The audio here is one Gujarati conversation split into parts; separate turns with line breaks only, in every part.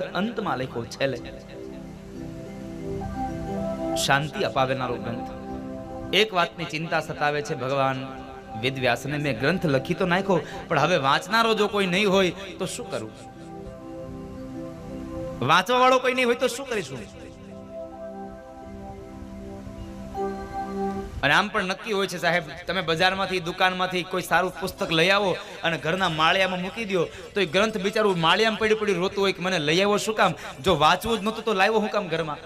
અંતમાં લખ્યો, છેલ્લે. શાંતિ અપાવેનારો ગ્રંથ. એક વાતની ચિંતા સતાવે છે ભગવાન. વેદવ્યાસને મેં ગ્રંથ લખી તો નાખ્યો, પણ હવે વાંચનારો જો કોઈ નહીં હોય તો શું કરું? વાંચવા વાળો કોઈ નહીં હોય તો શું કરીશું? અને આમ પણ નક્કી હોય છે, સાહેબ, તમે બજારમાંથી, દુકાનમાંથી કોઈ સારું પુસ્તક લઈ આવો અને ઘરના માળિયામાં મૂકી દો તો એ ગ્રંથ બિચારું માળિયામાં પડી પડી રોતું હોય કે મને લઈ આવ્યો શું કામ? જો વાંચવું જ નહોતું તો લાવ્યો હું કામ ઘરમાં?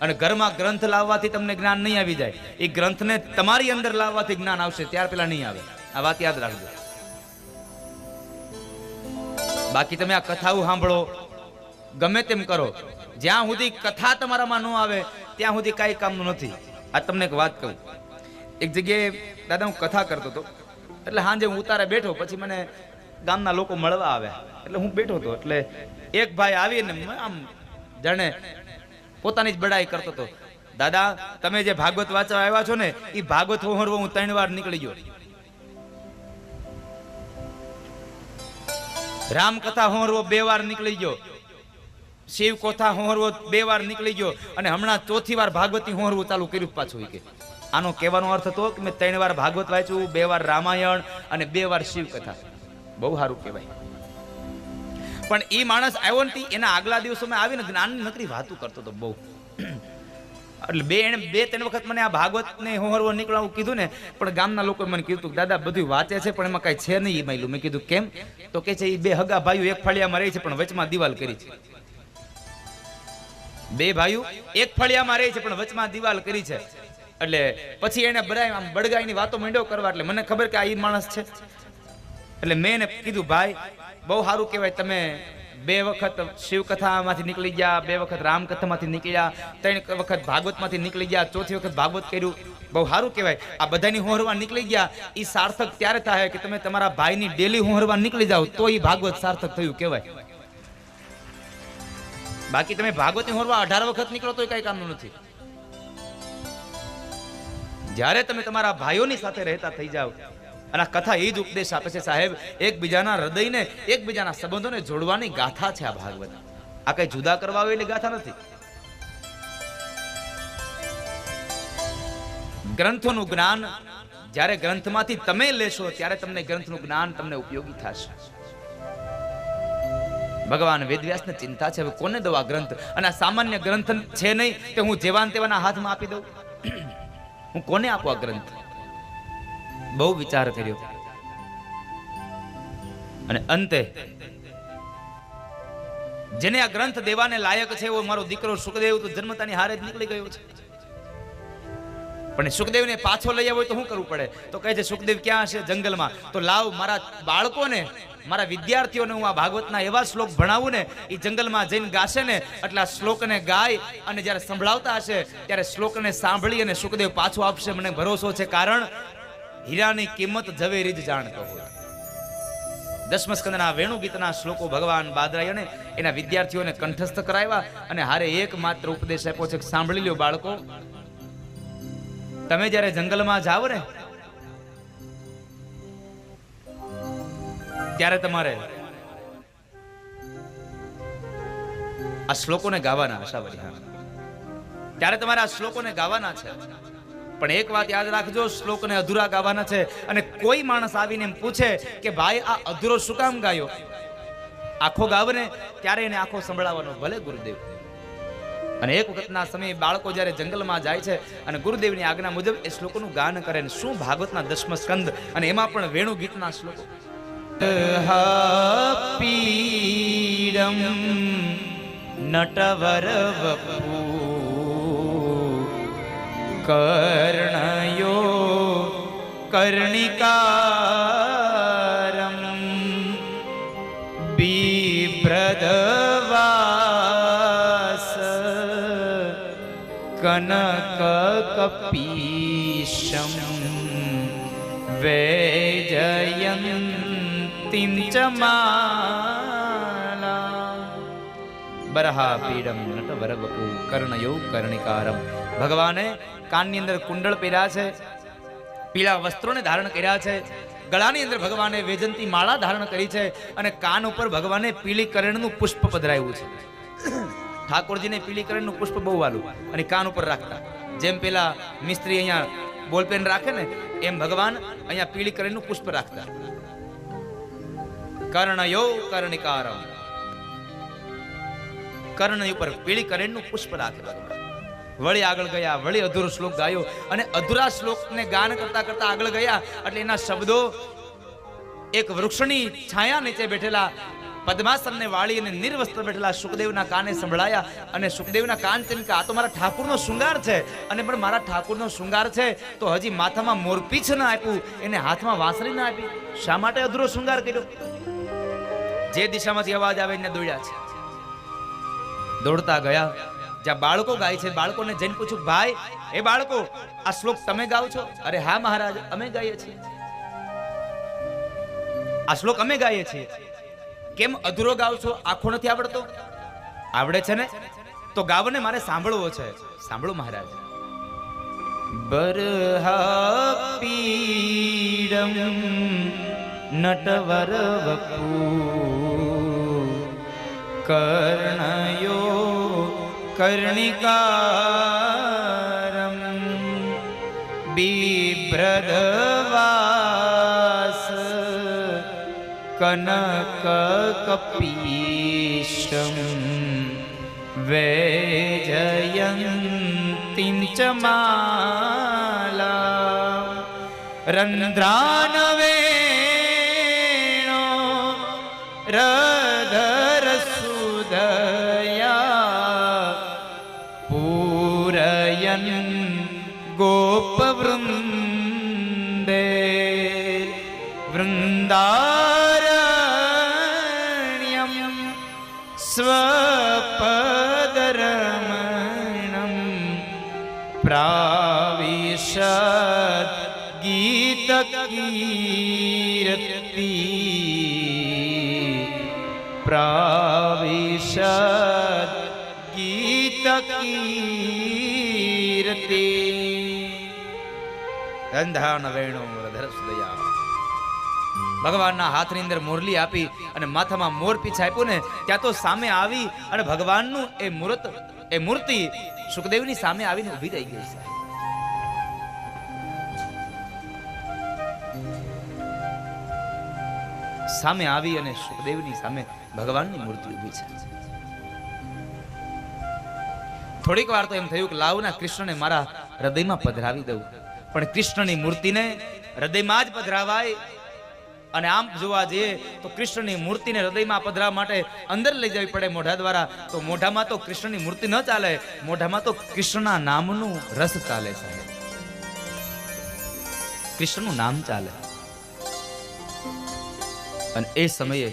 અને ઘરમાં ગ્રંથ લાવવાથી તમને જ્ઞાન નહીં આવી જાય. એ ગ્રંથને તમારી અંદર લાવવાથી જ્ઞાન આવશે, ત્યાર પહેલા નહીં આવે. આ વાત યાદ રાખજો. બાકી તમે આ કથાઓ સાંભળો. ગમે તેમ કરો. જ્યાં સુધી કથા તમારામાં ન આવે, ત્યાં સુધી કાંઈ કામનું નથી. આ તમને એક વાત કહું. એક જગ્યાએ દાદા હું કથા કરતો હતો. એટલે સાંજે હું ઉતારે બેઠો, પછી મને ગામના લોકો મળવા આવ્યા. એટલે હું બેઠો હતો, એટલે એક ભાઈ આવીને આમ જાણે પોતાની જ બડાઈ કરતો હતો. દાદા, તમે જે ભાગવત વાંચવા આવ્યા છો ને એ ભાગવત હોહરવો હું ત્રણ વાર નીકળી ગયો. રામકથા હોહરવો બે વાર નીકળી ગયો. શિવ કથા હોહરવો બે વાર નીકળી ગયો. અને હમણાં ચોથી વાર ભાગવતી હોહરવું ચાલુ કર્યું પાછું કે. આનો કહેવાનો અર્થ હતો કે મેં ત્રણ વાર ભાગવત વાંચ્યું, બે વાર રામાયણ અને બે વાર શિવ કથા બહુ સારું કહેવાય. પણ એ માણસ આવ્યો ને એના આગલા દિવસોમાં આવીને જ્ઞાનની નકરી વાતું કરતો હતો બહુ. એટલે બે એને બે ત્રણ વખત મને આ ભાગવત ને હોહરવો નીકળવું કીધું ને, પણ ગામના લોકોએ મને કીધું દાદા, બધું વાંચે છે, પણ એમાં કાંઈ છે નહીં એ માયલું. મેં કીધું, કેમ? તો કે છે એ બે હગા ભાઈઓ એક ફળિયામાં રહે છે, પણ વચમાં દિવાલ કરી છે. બે ભાઈઓ એક ફળિયામાં રહે છે, પણ વચમાં દિવાલ કરી છે. એટલે પછી એને બરાય આમ બડગાઈની વાતો મંડ્યો કરવા એટલે મને ખબર કે આ ઈ માણસ છે. એટલે મેં એને કીધું, ભાઈ, બહુ સારું કહેવાય તમે બે વખત શિવકથામાંથી નીકળી ગયા, બે વખત રામકથામાંથી નીકળ્યા ત્રણ વખત ભાગવતમાંથી નીકળી ગયા, ચોથી વખત ભાગવત કર્યું. બહુ સારું કહેવાય. આ બધાની હોહરવા નીકળી ગયા. એ સાર્થક ત્યારે થાય કે તમે તમારા ભાઈની ડેલી હોહરવા નીકળી જાઓ, તો એ ભાગવત સાર્થક થયું કહેવાય. બાકી તમે ભાગવતની હોરવા અઢાર વખત નીકળો તો કઈ કામનું નથી. જ્યારે તમે તમારા ભાઈઓની સાથે રહેતા થઈ જાઓ, અને આ કથા એ જ ઉપદેશ આપે છે, સાહેબ, એકબીજાના હૃદયને, એકબીજાના સંબંધોને જોડવાની ગાથા છે આ ભાગવત. આ કઈ જુદા કરવા આવે એની ગાથા નથી. ગ્રંથોનું જ્ઞાન, જ્યારે ગ્રંથમાંથી તમે લેશો, ત્યારે તમને ગ્રંથનું જ્ઞાન તમને ઉપયોગી થશે. ભગવાન વેદવ્યાસને ચિંતા છે, હવે કોને આ ગ્રંથ? અને સામાન્ય ગ્રંથ છે નહીં, કે હું જેવાન તેવાના હાથમાં આપી દઉં? હું કોને આપો આ ગ્રંથ? બહુ વિચાર કર્યો. અને અંતે, જેને આ ગ્રંથ દેવાને લાયક છે એવો મારો દીકરો સુખદેવ તો જન્મતાની હારે જ નીકળી ગયો છે. પણ સુખદેવને પાછો લઈ આવ્યો તો શું કરવું પડે? તો કહે છે, સુખદેવ ક્યાં હશે જંગલમાં? તો લાવ મારા બાળકોને, મારા વિદ્યાર્થીઓને હું આ ભાગવતના એવા શ્લોક ભણાવું ને એ જંગલમાં જઈને ગાશે ને, એટલે આ શ્લોકને ગાય અને જ્યારે સંભળાવતા હશે, ત્યારે શ્લોકને સાંભળી અને સુખદેવ પાછો આપશે. મને ભરોસો છે, કારણ હીરાની કિંમત ઝવેરી જ જાણતો હોય. દસમ સ્કંદના વેણુ ગીતના શ્લોકો ભગવાન બાદરાયણે એના વિદ્યાર્થીઓને કંઠસ્થ કરાવ્યા અને હારે એક માત્ર ઉપદેશ આપ્યો છે સાંભળી લ્યો બાળકો તમે જ્યારે જંગલમાં જાઓ ને, ત્યારે તમારે આ શ્લોકોને ગાવાના આશાવરી હા. ત્યારે તમારે આ શ્લોકોને ગાવાના છે. પણ એક વાત યાદ રાખજો, શ્લોકને અધૂરા ગાવાના છે. અને કોઈ માણસ આવીને એમ પૂછે કે, ભાઈ, આ અધૂરો શું કામ ગાયો? આખો ગાવને ત્યારે એને આખો સંભળાવવાનો ભલે ગુરુદેવ. અને એક વખતના સમયે બાળકો જ્યારે જંગલમાં જાય છે અને ગુરુદેવની આજ્ઞા મુજબ એ શ્લોકોનું ગાન કરે ને શું ભાગવતના દસમ સ્કંદ અને એમાં પણ વેણુ ગીતના શ્લોકો. પીડમ નટવર કર્ણયો કર્ણિકારમ કનક કપીશમ વૈજયંતિમ ચ માલા બરહા પીડમ નટ વરવપુ કર્ણયો કર્ણિકારમ ભગવાને કાનની અંદર કુંડળ પહેર્યા છે પીળા વસ્ત્રોને ધારણ કર્યા છે ગળાની અંદર ભગવાને વેજંતી માળા ધારણ કરી છે અને કાન ઉપર ભગવાને પીળી કરણનું પુષ્પ પધરાવ્યું છે ઠાકોરજીને પીળી કલરનું પુષ્પ બહુ વાલું અને કાન ઉપર રાખતા. જેમ પેલા મિસ્ત્રી અહીંયા બોલપેન રાખે ને, એમ ભગવાન અહીંયા પીળી કલરનું પુષ્પ રાખતા. કર્ણયો કર્ણિકારમ. કર્ણ ઉપર પીળી કલરનું પુષ્પ રાખે વળી આગળ ગયા, વળી અધૂરો શ્લોક ગાયો અને અધૂરા શ્લોકને ગાન કરતા કરતા આગળ ગયા, એટલે એના શબ્દો એક વૃક્ષની છાયા નીચે બેઠેલા પદ્માસનને વાળી અને નિર્વસ્ત્ર બેઠેલા સુખદેવના કાને સંભળાયા અને સુખદેવના કાન તેમ કે, આ તો મારા ઠાકુરનો શૃંગાર છે અને પણ મારા ઠાકુરનો શૃંગાર છે. તો હજી માથામાં મોરપીછ ના આપ્યું, એને હાથમાં વાંસળી ના આપી. શા માટે અધૂરો શૃંગાર કર્યો? જે દિશામાંથી અવાજ આવે એને દોડ્યા છે. દોડતા ગયા. જ્યાં બાળકો ગાય છે, બાળકોને જઈને પૂછ્યું, ભાઈ, એ બાળકો, આ શ્લોક તમે ગાઓ છો? અરે હા મહારાજ, અમે ગાઈએ છીએ. આ શ્લોક અમે ગાઈએ છીએ. કેમ અધૂરો ગાવ છો? આખો નથી આવડતો? આવડે છે ને? તો ગાવને મારે સાંભળવો છે. સાંભળો મહારાજ. બરહા પીડમ નટવર વપુ કર્ણયો કર્ણિકારમ બિભ્રદવાસ કનક કપીશમ વૈજયંતીં ચ માલા રંધ્રાનવેણો ગીતકીર્તિ પ્રાવિશદ ગીતકીર્તિ ગંધાન વેણુ રધરસદયા ભગવાનના હાથની અંદર મોરલી આપી અને માથામાં મોર પીછ આપ્યું ને ત્યાં તો સામે આવી અને ભગવાનનું એ મૂર્ત, એ મૂર્તિ સુખદેવની સામે આવીને ઊભી રહી ગઈ છે. સામે આવી અને સુખદેવની સામે ભગવાનની મૂર્તિ ઊભી છે. થોડીક વાર તો એમ થયું કે લાવના કૃષ્ણને મારા હૃદયમાં પધરાવી દઉં. પણ કૃષ્ણની મૂર્તિને હૃદયમાં જ પધરાવાય અને આમ જોવા જઈએ તો કૃષ્ણની મૂર્તિને હૃદયમાં પધરાવવા માટે અંદર લઈ જવી પડે મોઢા દ્વારા. તો મોઢામાં તો કૃષ્ણની મૂર્તિ ન ચાલે, મોઢામાં તો કૃષ્ણના નામનું રસ ચાલે સાહેબ. કૃષ્ણનું નામ ચાલે. અને એ સમયે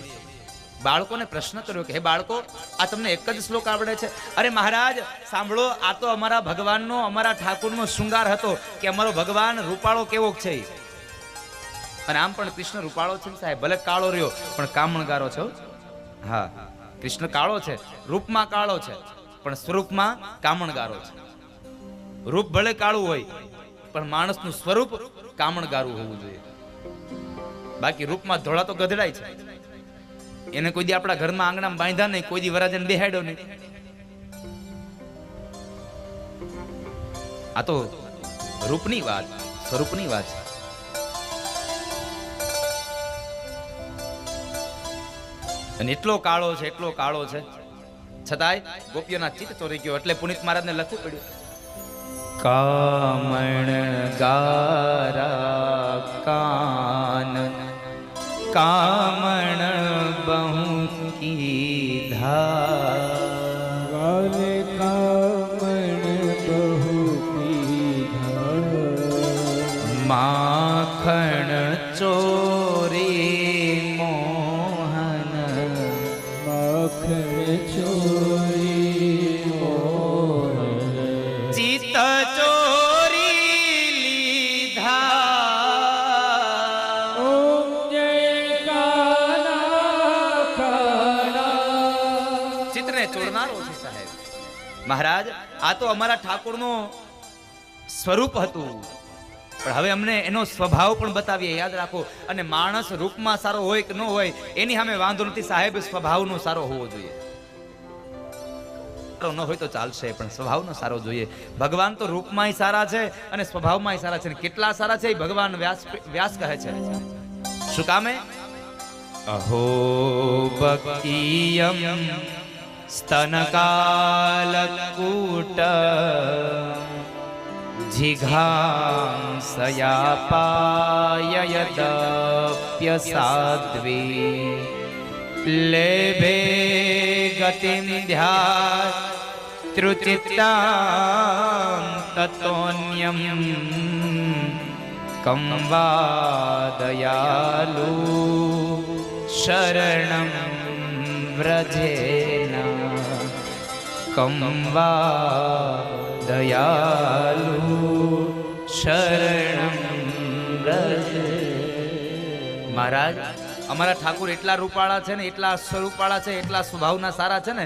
બાળકોને પ્રશ્ન કર્યો કે, હે બાળકો, આ તમને એક જ શ્લોક આવડે છે? અરે મહારાજ, સાંભળો, આ તો અમારા ભગવાનનો, અમારા ઠાકુરનો શૃંગાર હતો કે અમારો ભગવાન રૂપાળો કેવો છે. અને આમ પણ કૃષ્ણ રૂપાળો છે સાહેબ, ભલે કાળો રહ્યો, પણ કામણગારો છે હો. કૃષ્ણ કાળો છે, રૂપમાં કાળો છે, પણ સ્વરૂપમાં કામણગારો છે. રૂપ ભલે કાળું હોય, પણ માણસનું સ્વરૂપ કામણગારું હોવું જોઈએ. બાકી રૂપમાં ધોળા તો ગધડાય છે. એને કોઈ દી આપણા ઘરમાં આંગણામાં બાંધ્યા નહીં, કોઈ દી વરાજન બેહાડ્યો નહીં. આ તો રૂપની વાત, સ્વરૂપની વાત છે. અને એટલો કાળો છે, એટલો કાળો છે. છતાંય ગોપીઓના ચિત્ત ચોરી ગયો, એટલે પુનિત મહારાજને લખવું પડ્યું. કામણ ગારા કાન કામણ બહુ કીધા
ગાને
આ તો અમારા ઠાકોરનો સ્વરૂપ હતું. પણ હવે અમને એનો સ્વભાવ પણ બતાવીએ, યાદ રાખો. અને માણસ રૂપમાં સારો હોય કે ન હોય, એની સામે વાંધો નથી, સાહેબ, સ્વભાવનો સારો હોવો જોઈએ. ન હોય તો ચાલશે, પણ સ્વભાવનો સારો જોઈએ. ભગવાન તો રૂપમાં સારા છે અને સ્વભાવમાં સારા છે. કેટલા સારા છે એ ભગવાન વ્યાસ વ્યાસ કહે છે. શું કામે અહો બકીયમ સ્તનકાલકૂટ જિઘાંસયાપાયયદપ્યસાદ્વી લેભે ગતિમ ધ્યા ત્રુચિત્તાં તતોન્યમ કં વા દયાલુ शरणं વ્રજેન કં વા દયાલુ શરણ મહારાજ અમારા ઠાકુર એટલા રૂપાળા છે ને, એટલા સ્વરૂપાળા છે, એટલા સ્વભાવના સારા છે ને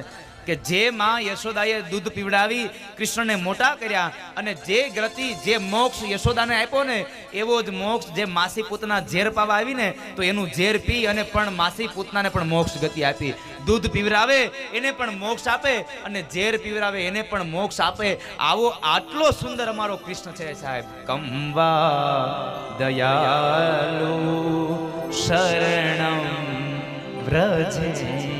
કે જે માં યશોદાએ દૂધ પીવડાવી કૃષ્ણને મોટા કર્યા અને જે ગ્રતિ, જે મોક્ષ યશોદાને આપ્યો ને, એવો જ મોક્ષ જે માસી પૂતના ઝેર પાવા આવીને, તો એનું ઝેર પી અને પણ માસી પૂતનાને પણ મોક્ષ ગતિ આપી. દૂધ પીવરાવે એને પણ મોક્ષ આપે અને ઝેર પીવરાવે એને પણ મોક્ષ આપે. આવો આટલો સુંદર અમારો કૃષ્ણ છે સાહેબ. કંવા દયાલુ શરણમ વ્રજે.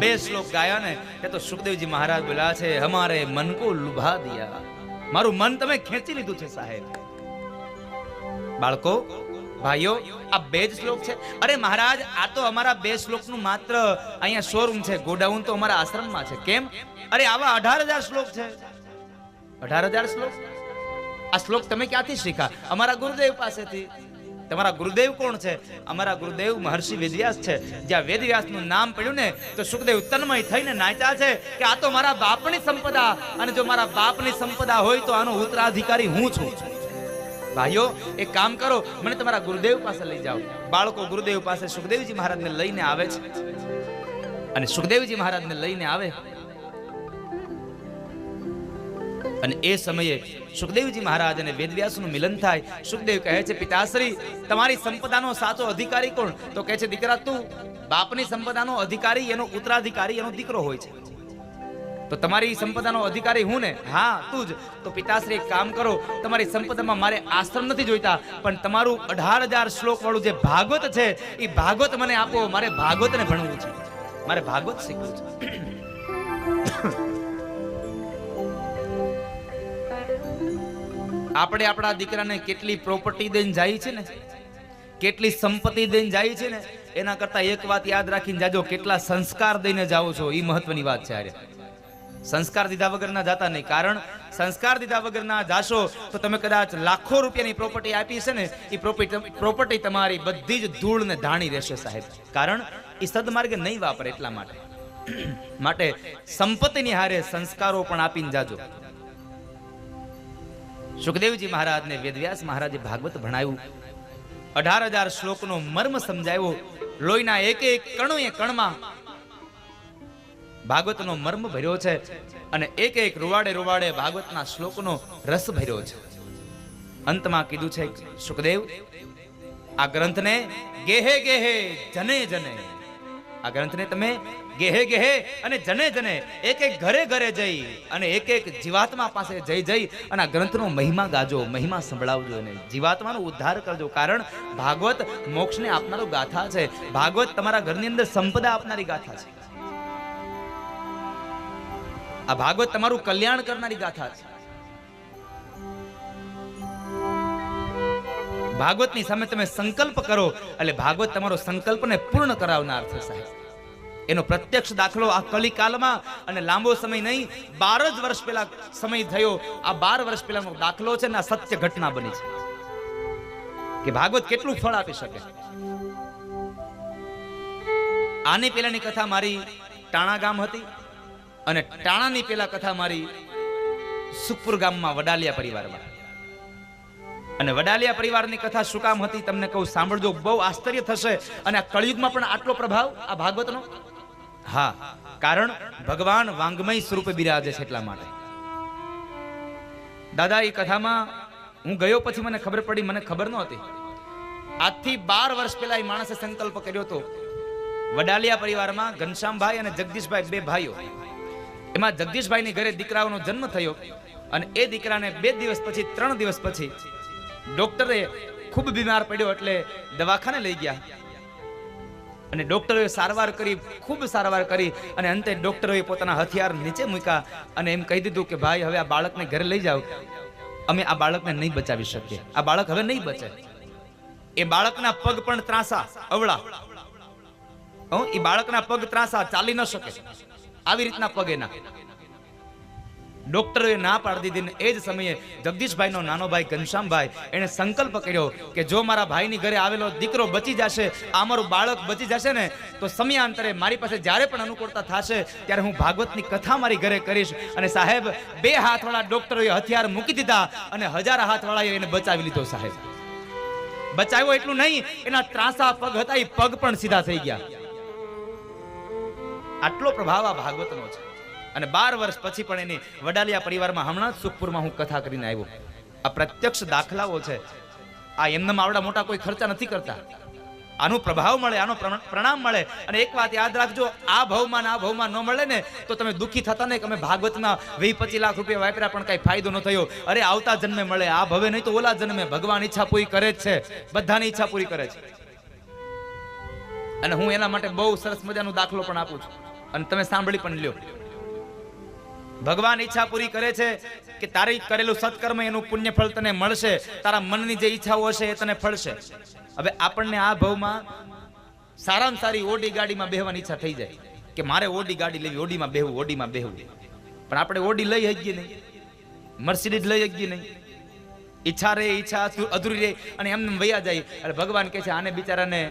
બે શ્લોક ગાયા ને એ તો સુખદેવજી મહારાજ બોલ્યા છે હમારે મન કો લુભા દિયા. મારું મન તમે ખેંચી લીધું છે સાહેબ. બાળકો, ભાઈઓ, આ બે જ શ્લોક છે. અરે મહારાજ, આ તો અમારા બે શ્લોકનું માત્ર અહીંયા શોરૂમ છે, ગોડાઉન તો અમારા આશ્રમમાં છે. કેમ? અરે આવા અઢાર હજાર શ્લોક છે. અઢાર હજાર શ્લોક? આ શ્લોક તમે ક્યાંથી શીખા અમારા ગુરુદેવ પાસેથી. તમારા ગુરુદેવ કોણ છે? અમારા ગુરુદેવ મહર્ષિ વેદવ્યાસ છે. જ્યાં વેદવ્યાસનું નામ પડ્યું ને, તો સુખદેવ તન્મય થઈને નાચ્યા છે કે આ તો મારા બાપની સંપદા અને જો મારા બાપની સંપદા હોય તો આનો ઉત્તરાધિકારી હું છું. ભાઈઓ, એક કામ કરો, મને તમારા ગુરુદેવ પાસે લઈ જાઓ. બાળકો ગુરુદેવ પાસે સુખદેવજી મહારાજને લઈને આવે છે. અને સુખદેવજી મહારાજને લઈને આવે અને એ સમયે સુખદેવજી મહારાજ અને વેદવ્યાસનું મિલન થાય. સુખદેવ કહે છે, પિતાશ્રી, તમારી સંપદાનો સાચો અધિકારી કોણ? તો કહે છે, દીકરા, તું બાપની સંપદાનો અધિકારી, એનો ઉત્તરાધિકારી, એનો દીકરો હોય છે. તો તમારી સંપદાનો અધિકારી હું ને? હા, તું જ. તો પિતાશ્રી, એક કામ કરો, તમારી સંપદામાં મારે આશ્રમ નથી જોઈતા, પણ તમારું અઢાર હજાર શ્લોક વાળું જે ભાગવત છે, એ ભાગવત મને આપો, મારે ભાગવતને ભણવું છે. મારે ભાગવત શીખવું છે. આપણે આપણા દીકરાને કેટલી પ્રોપર્ટી દઈને જાય છે ને? કેટલી સંપત્તિ દઈને જાય છે ને? એના કરતા એક વાત યાદ રાખીને જાજો, કેટલા સંસ્કાર દઈને જાઓ છો એ મહત્વની વાત છે આરે સંસ્કાર દીધા વગરના જાતા નહીં, કારણ સંસ્કાર દીધા વગરના જાશો તો તમે કદાચ લાખો રૂપિયાની પ્રોપર્ટી આપી છે ને એ પ્રોપર્ટી પ્રોપર્ટી તમારી બધી જ ધૂળ ને ધાણી રહેશે સાહેબ. કારણ એ સદમાર્ગે નહીં વાપરે એટલા માટે. માટે સંપત્તિની હારે સંસ્કારો પણ આપીને જાજો. સુખદેવજી મહારાજને વેદવ્યાસ મહારાજે ભાગવત ભણાવ્યું. અઢાર હજાર શ્લોકનો મર્મ સમજાવ્યો. લોહીના એક એક કણોએ કણમાં ભાગવતનો મર્મ ભર્યો છે અને એક એક રૂવાડે રૂવાડે ભાગવતના શ્લોકનો રસ ભર્યો છે. અંતમાં કીધું છે, સુખદેવ, આ ગ્રંથને ગેહે ગેહે જને જને આ ગ્રંથને તમે ગેહે ગેહે અને જને જને એક એક ઘરે ઘરે જઈ અને એક એક જીવાત્મા પાસે જઈ જઈ અને આ ગ્રંથનો મહિમા ગાજો, મહિમા સંભળાવજો અને જીવાત્માનો ઉદ્ધાર કરજો. કારણ ભાગવત મોક્ષને આપનારો ગાથા છે. ભાગવત તમારા ઘરની અંદર સંપદા આપનારી ગાથા છે. આ ભાગવત તમારું કલ્યાણ કરનારી ગાથા છે. ભાગવતની સામે તમે સંકલ્પ કરો, એટલે ભાગવત તમારો સંકલ્પને પૂર્ણ કરાવનાર છે સાહેબ. એનો પ્રત્યક્ષ દાખલો આ કલિકાલમાં, અને લાંબો સમય નહીં, બાર જ વર્ષ પહેલા સમય થયો. આ બાર વર્ષ પહેલાનો દાખલો છે ને આ સત્ય ઘટના બની છે. કે ભાગવત કેટલું ફળ આપી શકે? આની પહેલાની કથા મારી ટાણા ગામ હતી, અને ટાણાની પેલા કથા મારી સુખપુર ગામમાં વડાલિયા પરિવારમાં. અને વડાલિયા પરિવારની કથા શું કામ હતી તમને કહું, સાંભળજો, બહુ આશ્ચર્ય થશે. અને આ કળિયુગમાં પણ આટલો પ્રભાવ આ ભાગવતનો? હા, કારણ ભગવાન વાંગમય સ્વરૂપે બિરાજે છે એટલા માટે. દાદા, એ કથામાં હું ગયો પછી મને ખબર પડી, મને ખબર નહોતી. આજથી બાર વર્ષ પહેલા એ માણસે સંકલ્પ કર્યો હતો, વડાલિયા પરિવારમાં ઘનશ્યામભાઈ અને જગદીશભાઈ બે ભાઈઓ. એમાં જગદીશભાઈની ઘરે દીકરાઓનો જન્મ થયો અને એ દીકરાને બે દિવસ પછી, ત્રણ દિવસ પછી ડોક્ટરે ખૂબ બીમાર પડ્યો એટલે દવાખાને લઈ ગયા. અને ડોક્ટરોએ સારવાર કરી, ખૂબ સારવાર કરી અને અંતે ડોક્ટરોએ પોતાના હથિયાર નીચે મૂક્યા અને એમ કહી દીધું કે, ભાઈ, હવે આ બાળકને ઘરે લઈ જાઓ. અમે આ બાળકને નહીં બચાવી શકીએ. આ બાળક હવે નહીં બચે. એ બાળકના પગ પણ ત્રાસા, અવળા. એ બાળકના પગ ત્રાસા, ચાલી ન શકે. આવી રીતના પગ એના. ડોક્ટરોએ ના પાડી દીધી ને એ જ સમયે જગદીશભાઈનો નાનો ભાઈ ઘનશ્યામભાઈ એણે સંકલ્પ કર્યો કે જો મારા ભાઈની ઘરે આવેલો દીકરો બચી જશે, આ મારું બાળક બચી જશે ને, તો સમયાંતરે મારી પાસે જ્યારે પણ અનુકૂળતા થશે, ત્યારે હું ભાગવતની કથા મારી ઘરે કરીશ. અને સાહેબ, બે હાથવાળા ડોક્ટરોએ હથિયાર મૂકી દીધા અને હજાર હાથવાળાએ એને બચાવી લીધો સાહેબ. બચાવ્યો એટલું નહીં, એના ત્રાસા પગ હતા, એ પગ પણ સીધા થઈ ગયા. આટલો પ્રભાવ આ ભાગવતનો છે. અને બાર વર્ષ પછી પણ એની વડાલિયા પરિવારમાં હમણાં જ સુખપુરમાં હું કથા કરીને આવ્યો. આ પ્રત્યક્ષ દાખલાઓ છે. આ એમનામાં આવડા મોટા કોઈ ખર્ચા નથી કરતા. આનો પ્રભાવ મળે, આનો પ્રણામ મળે. અને એક વાત યાદ રાખજો, આ ભાવમાં આ ભાવમાં ન મળે ને, તો તમે દુઃખી થતા ને કે અમે ભાગવતના વીસ પચીસ લાખ રૂપિયા વાપર્યા પણ કઈ ફાયદો ન થયો. અરે, આવતા જન્મે મળે, આ ભવે નહીં તો ઓલા જન્મે. ભગવાન ઈચ્છા પૂરી કરે જ છે. બધાની ઈચ્છા પૂરી કરે છે. અને હું એના માટે બહુ સરસ મજાનો દાખલો પણ આપું છું. અને તમે સાંભળી પણ લ્યો. ભગવાન ઈચ્છા પૂરી કરે છે કે તારી કરેલું સત્કર્મ એનું પુણ્ય ફળ તને મળશે, તારા મનની જે ઈચ્છાઓ હશે એ તને ફળશે. હવે આપણને આ ભાવમાં સારામાં સારી ઓડી ગાડીમાં બેહવાની ઈચ્છા થઈ જાય કે મારે ઓડી ગાડી લેવી, ઓડીમાં બેહવું ઓડીમાં બેહવું. પણ આપણે ઓડી લઈ શકીએ નહીં, મર્સિડીઝ લઈ શકીએ નહીં. ઈચ્છા રે, ઈચ્છા અધુ- અધૂરી રે અને એમને વયા જાય. એટલે ભગવાન કહે છે, આને બિચારાને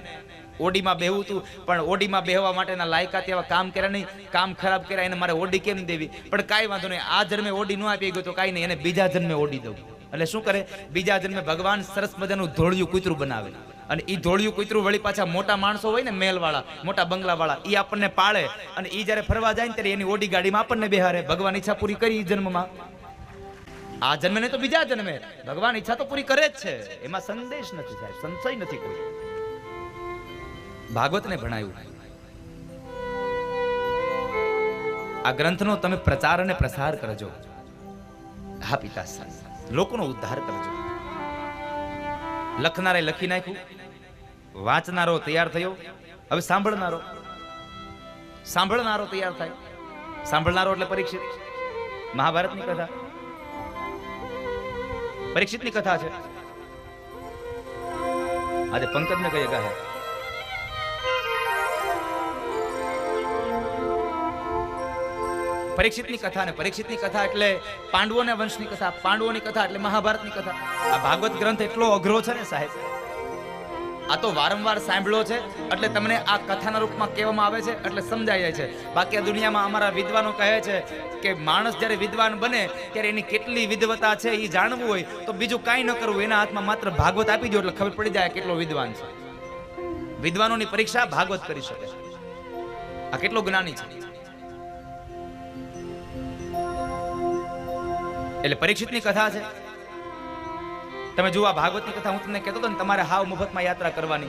ઓડીમાં બેહવું તું. પણ ઓડીમાં બેહવા માટેના લાયકાત એવા કામ કર્યા નહીં. કામ ખરાબ કર્યા એને મારે ઓડી કેમ દેવી? પણ કાંઈ વાંધો નહીં. આ જન્મે ઓડી ન આપી ગયો તો કાંઈ નહીં. એને બીજા જન્મે ઓડી દઉં. એટલે શું કરે? બીજા જન્મે ભગવાન સરસ મજાનું ધોળિયું કૂતરું બનાવે. અને એ ધોળિયું કૂતરું વળી પાછા મોટા માણસો હોય ને, મેલવાળા, મોટા બંગલાવાળા એ આપણને પાળે. અને એ જ્યારે ફરવા જાય ને, ત્યારે એની ઓડી ગાડીમાં આપણને બેહારે. ભગવાન ઈચ્છા પૂરી કરી જન્મમાં. આ જન્મે ને તો બીજા જન્મે. ભગવાન ઈચ્છા તો પૂરી કરે જ છે. એમાં સંદેશ નથી સાહેબ. સંશય નથી કોઈ. ભાગવતને ભણાયું. આ ગ્રંથનો તમે પ્રચાર અને પ્રસાર કરજો. હા પિતા લોકોનો ઉદ્ધાર કરજો. લખનારે લખી નાખ્યું. વાંચનારો તૈયાર થયો. હવે સાંભળનારો. સાંભળનારો તૈયાર થાય. સાંભળનારો એટલે પરીક્ષિત. મહાભારતની કથા. પરીક્ષિતની કથા છે. આજે પંકજને કહીએ કહે પરીક્ષિતની કથા ને પરીક્ષિતની કથા એટલે પાંડવોના વંશની કથા, પાંડવોની કથા એટલે મહાભારતની કથા. આ ભાગવત ગ્રંથ એટલો અઘરો છે ને સાહેબ? આ તો વારંવાર સાંભળ્યો છે, એટલે તમને આ કથાના રૂપમાં કહેવામાં આવે છે, એટલે સમજાય જાય છે. બાકી આ દુનિયામાં અમારા વિદ્વાનો કહે છે કે માણસ જ્યારે વિદ્વાન બને ત્યારે એની કેટલી વિદવતા છે એ જાણવું હોય, તો બીજું કાંઈ ન કરવું, એના હાથમાં માત્ર ભાગવત આપી દો એટલે ખબર પડી જાય કેટલો વિદ્વાન છે. વિદ્વાનોની પરીક્ષા ભાગવત કરી શકે. આ કેટલો જ્ઞાની છે. એટલે પરીક્ષિતની કથા છે? તમે જુઓ ભાગવતની કથા, હું તમને કહેતો હતો ને, તમારે હાવ મફતમાં યાત્રા કરવાની.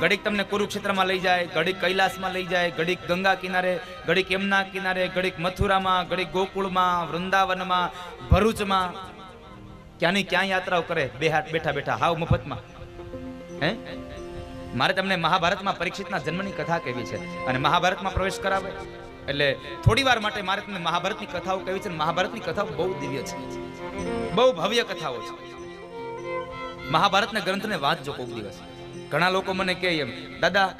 ઘડીક તમને કુરુક્ષેત્રમાં લઈ જાય, ઘડીક કૈલાસમાં લઈ જાય, ઘડીક ગંગા કિનારે, ઘડીક યમુના કિનારે, ઘડીક મથુરામાં, ઘડીક ગોકુળમાં, વૃંદાવનમાં, ભરૂચમાં. ક્યાંની ક્યાં યાત્રાઓ કરે? બે હાથ બેઠા બેઠા, હાવ મફતમાં. હે? મારે તમને મહાભારતમાં પરીક્ષિતના જન્મની કથા કહેવી છે. અને મહાભારતમાં પ્રવેશ કરાવે? એટલે થોડી વાર માટે મારે તમને મહાભારતની કથાઓ કહેવી છે મહાભારતની કથાઓ બહુ દિવ્ય છે. બહુ ભવ્ય કથાઓ છે. મહાભારતના ગ્રંથને વાંચજો કોઈક દિવસ. ઘણા લોકો મને કહે એમ, દાદા,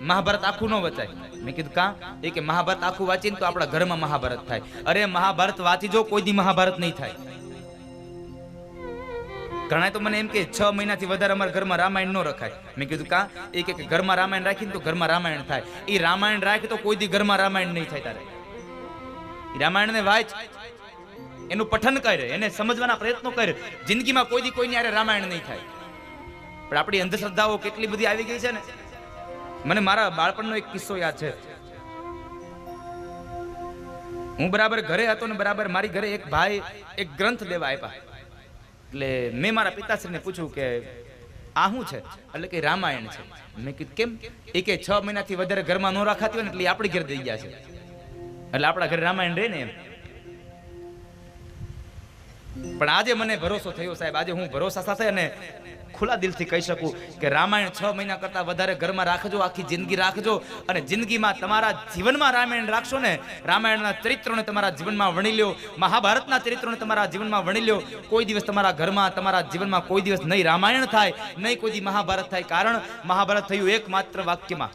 મહાભારત આખું ન વચાય. મેં કીધું, કા? એ કે, મહાભારત આખું વાંચીને તો આપણા ઘરમાં મહાભારત થાય. અરે, મહાભારત વાંચી જો, કોઈ દી મહાભારત નહીં થાય. ઘણા તો મને એમ કે છ મહિનાથી વધારે અમારા ઘરમાં રામાયણ ન રખાય. મેં કીધું, કા? એક કે કે ઘરમાં રામાયણ રાખીને તો ઘરમાં રામાયણ થાય. એ રામાયણ રાખે તો કોઈ દી ઘરમાં રામાયણ નહીં થાય તારે. રામાયણને વાંચ. એનું પઠન કર, એને સમજવાના પ્રયત્નો કર. જિંદગીમાં કોઈ દી કોઈની હારે રામાયણ નહીં થાય. પણ આપણી અંધશ્રદ્ધાઓ કેટલી બધી આવી ગઈ છે ને? મને મારા બાળપણનો એક કિસ્સો યાદ છે. હું બરાબર ઘરે હતો ને બરાબર મારી ઘરે એક ભાઈ એક ગ્રંથ લેવા આપ્યા એટલે મેં મારા પિતાશ્રીને પૂછ્યું કે, આ શું છે? એટલે કે, રામાયણ છે. મેં કીધું, કેમ? એ કે છ મહિનાથી વધારે ઘરમાં ન રાખાતી હોય ને એટલે આપણી ઘેર દઈ ગયા છે. એટલે આપણા ઘરે રામાયણ રહે ને એમ. પણ આજે મને ભરોસો થયો સાહેબ. આજે હું ભરોસા સાથે અને ખુલ્લા દિલથી કહી શકું કે રામાયણ છ મહિના કરતા વધારે ઘરમાં રાખજો, આખી જિંદગી રાખજો અને જિંદગીમાં તમારા જીવનમાં રામાયણ રાખશો ને, રામાયણના ચરિત્રોને તમારા જીવનમાં વણી લ્યો, મહાભારતના ચરિત્રોને તમારા જીવનમાં વણી લ્યો. કોઈ દિવસ તમારા ઘરમાં, તમારા જીવનમાં કોઈ દિવસ નહીં રામાયણ થાય, નહીં કોઈ દી મહાભારત થાય. કારણ મહાભારત થયું એકમાત્ર વાક્યમાં.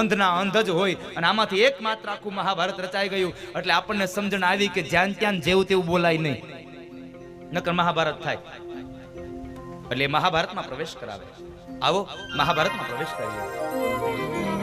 અંધના અંધ જ હોય અને આમાંથી એકમાત્ર આખું મહાભારત રચાઈ ગયું. એટલે આપણને સમજણ આવી કે જ્યાં ત્યાં જેવું તેવું બોલાય નહીં. નકર મહાભારત થાય. એટલે મહાભારતમાં પ્રવેશ કરાવે. આવો મહાભારતમાં પ્રવેશ કરીએ.